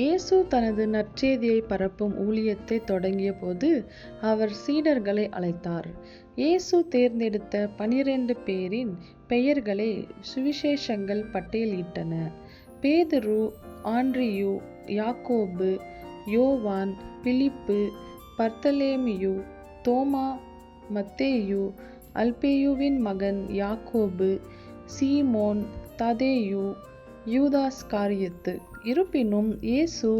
இயேசு தனது நற்செய்தியை பரப்பும் ஊழியத்தை தொடங்கிய போது அவர் சீடர்களை அழைத்தார். இயேசு தேர்ந்தெடுத்த பனிரெண்டு பேரின் பெயர்களை சுவிசேஷங்கள் பட்டியலிட்டன. பேதுரு ஆண்ட்ரியூ யாக்கோபு யோவான் பிலிப்பு பர்த்தலேமியு தோமா மத்தேயு அல்பேயுவின் மகன் யாக்கோபு சீமோன் ததேயு யூதாஸ் காரியத்து. இருப்பினும் இயேசு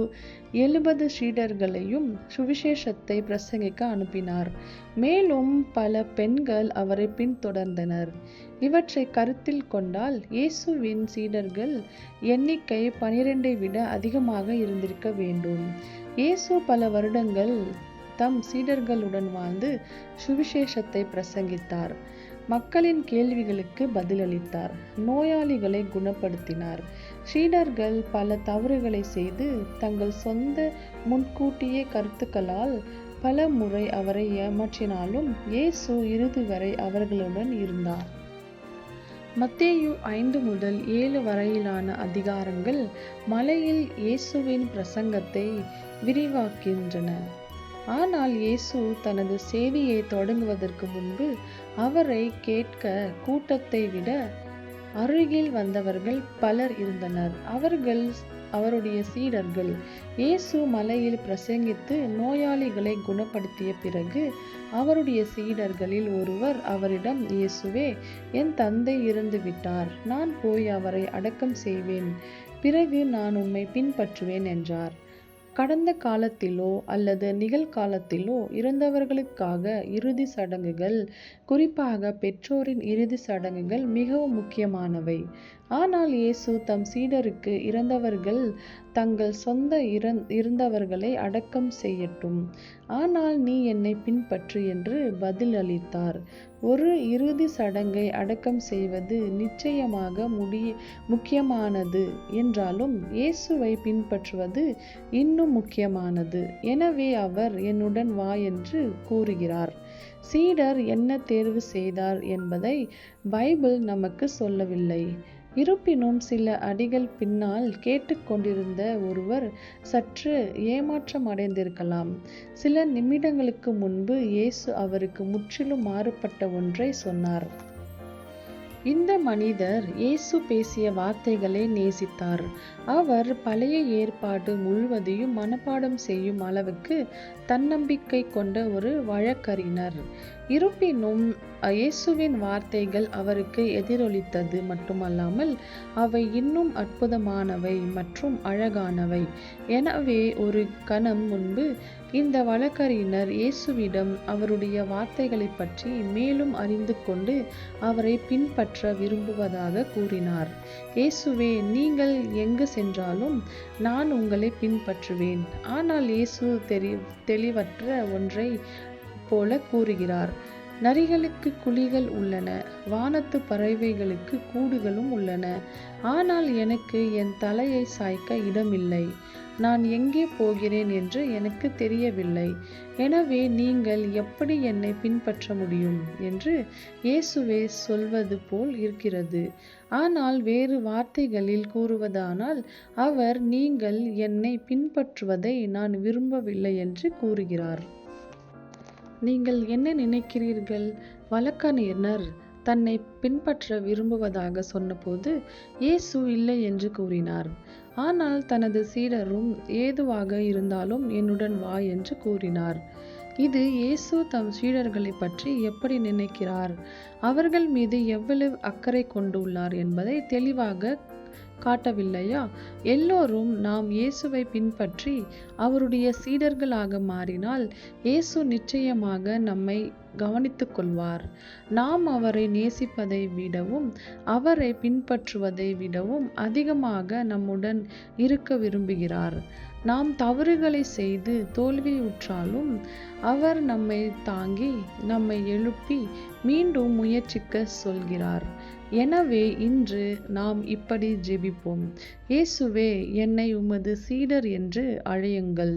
எழுபது சீடர்களையும் சுவிசேஷத்தை பிரசங்கிக்க அனுப்பினார். மேலும் பல பெண்கள் அவரை பின்தொடர்ந்தனர். இவற்றை கருத்தில் கொண்டால் இயேசுவின் சீடர்கள் எண்ணிக்கை பனிரெண்டை விட அதிகமாக இருந்திருக்க வேண்டும். இயேசு பல வருடங்கள் தம் சீடர்களுடன் வாழ்ந்து சுவிசேஷத்தை பிரசங்கித்தார். மக்களின் கேள்விகளுக்கு பதிலளித்தார். நோயாளிகளை குணப்படுத்தினார். சீடர்கள் பல தவறுகளை செய்து தங்கள் சொந்த முன்கூட்டிய கருத்துக்களால் பல முறை அவரை ஏமாற்றினாலும் இயேசு இறுதி வரை அவர்களுடன் இருந்தார். மத்தேயு ஐந்து முதல் ஏழு வரையிலான அதிகாரங்கள் மலையில் இயேசுவின் பிரசங்கத்தை விரிவாக்கின்றன ஆனால் இயேசு தனது செய்தியை தொடங்குவதற்கு முன்பு அவரை கேட்க கூட்டத்தை விட அருகில் வந்தவர்கள் பலர் இருந்தனர். அவர்கள் அவருடைய சீடர்கள் இயேசு மலையில் பிரசங்கித்து நோயாளிகளை குணப்படுத்திய பிறகு அவருடைய சீடர்களில் ஒருவர் அவரிடம் இயேசுவே என் தந்தை இறந்து விட்டார். நான் போய் அவரை அடக்கம் செய்வேன். பிறகு நான் உம்மை பின்பற்றுவேன் என்றார். கடந்த காலத்திலோ அல்லது நிகழ்காலத்திலோ இறந்தவர்களுக்காக இறுதி சடங்குகள் குறிப்பாக பெற்றோரின் இறுதி சடங்குகள் மிகவும் முக்கியமானவை. ஆனால் இயேசு தம் சீடருக்கு இறந்தவர்கள் தங்கள் சொந்த இறந் இருந்தவர்களை அடக்கம் செய்யட்டும். ஆனால் நீ என்னை பின்பற்று என்று பதில் அளித்தார். ஒரு இறுதி சடங்கை அடக்கம் செய்வது நிச்சயமாக முடிய முக்கியமானது என்றாலும் இயேசுவை பின்பற்றுவது இன்னும் முக்கியமானது. எனவே அவர் என்னுடன் வா என்று கூறுகிறார். சீடர் என்ன தேர்வு செய்தார் என்பதை பைபிள் நமக்கு சொல்லவில்லை. இருப்பினும் சில அடிகள் பின்னால் கேட்டுக்கொண்டிருந்த ஒருவர் சற்று ஏமாற்றம் அடைந்திருக்கலாம் சில நிமிடங்களுக்கு முன்பு இயேசு அவருக்கு முற்றிலும் மாறுபட்ட ஒன்றை சொன்னார். இந்த மனிதர் இயேசு பேசிய வார்த்தைகளை நேசித்தார். அவர் பழைய ஏற்பாடு முழுவதையும் மனப்பாடம் செய்யும் அளவுக்கு தன்னம்பிக்கை கொண்ட ஒரு வழக்கறிஞர். இருப்பினும் இயேசுவின் வார்த்தைகள் அவருக்கு எதிரொலித்தது மட்டுமல்லாமல் அவை இன்னும் அற்புதமானவை மற்றும் அழகானவை. எனவே ஒரு கணம் முன்பு இந்த வழக்கறிஞர் இயேசுவிடம் அவருடைய வார்த்தைகளை பற்றி மேலும் அறிந்து கொண்டு அவரை பின்பற்ற விரும்புவதாக கூறினார். இயேசுவே நீங்கள் எங்கு சென்றாலும் நான் உங்களை பின்பற்றுவேன். ஆனால் இயேசு தெரி தெளிவற்ற ஒன்றை போல கூறுகிறார். நரிகளுக்கு குழிகள் உள்ளன வானத்து பறவைகளுக்கு கூடுகளும் உள்ளன. ஆனால் எனக்கு என் தலையை சாய்க்க இடமில்லை. நான் எங்கே போகிறேன் என்று எனக்கு தெரியவில்லை. எனவே நீங்கள் எப்படி என்னை பின்பற்ற முடியும்? என்று இயேசுவே சொல்வது போல் இருக்கிறது. ஆனால் வேறு வார்த்தைகளில் கூறுவதானால் அவர் நீங்கள் என்னை பின்பற்றுவதை நான் விரும்பவில்லை என்று கூறுகிறார். நீங்கள் என்ன நினைக்கிறீர்கள்? வழக்கறிஞர் தன்னை பின்பற்ற விரும்புவதாக சொன்னபோது இயேசு இல்லை என்று கூறினார். ஆனால் தனது சீடரும் ஏதுவாக இருந்தாலும் என்னுடன் வா என்று கூறினார். இது இயேசு தம் சீடர்களை பற்றி எப்படி நினைக்கிறார்? அவர்கள் மீது எவ்வளவு அக்கறை கொண்டுள்ளார் என்பதை தெளிவாக காட்டவில்லையா? எல்லோரும் நாம் இயேசுவை பின்பற்றி அவருடைய சீடர்களாக மாறினால் இயேசு நிச்சயமாக நம்மை கவனித்துக் கொள்வார் நாம் அவரை நேசிப்பதை விடவும் அவரை பின்பற்றுவதை விடவும் அதிகமாக நம்முடன் இருக்க விரும்புகிறார். நாம் தவறுகளை செய்து தோல்வியுற்றாலும் அவர் நம்மை தாங்கி நம்மை எழுப்பி மீண்டும் முயற்சிக்க சொல்கிறார். எனவே இன்று நாம் இப்படி ஜெபிப்போம். இயேசுவே என்னை உமது சீடர் என்று அழையுங்கள்.